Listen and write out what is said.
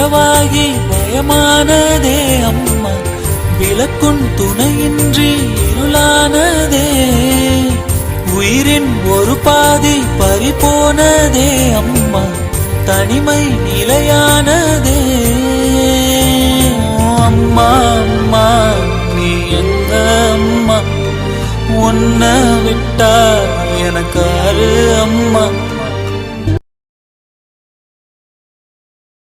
இரவாகி பயமானதே அம்மா. விளக்கும் துணையின்றி இருளானதே. உயிரின் ஒரு பாதி பறிபோனதே அம்மா. தனிமை நிலையானதே. அம்மா அம்மா நீ எந்த அம்மா? உன்னை விட்டா எனக்கு அரு அம்மா.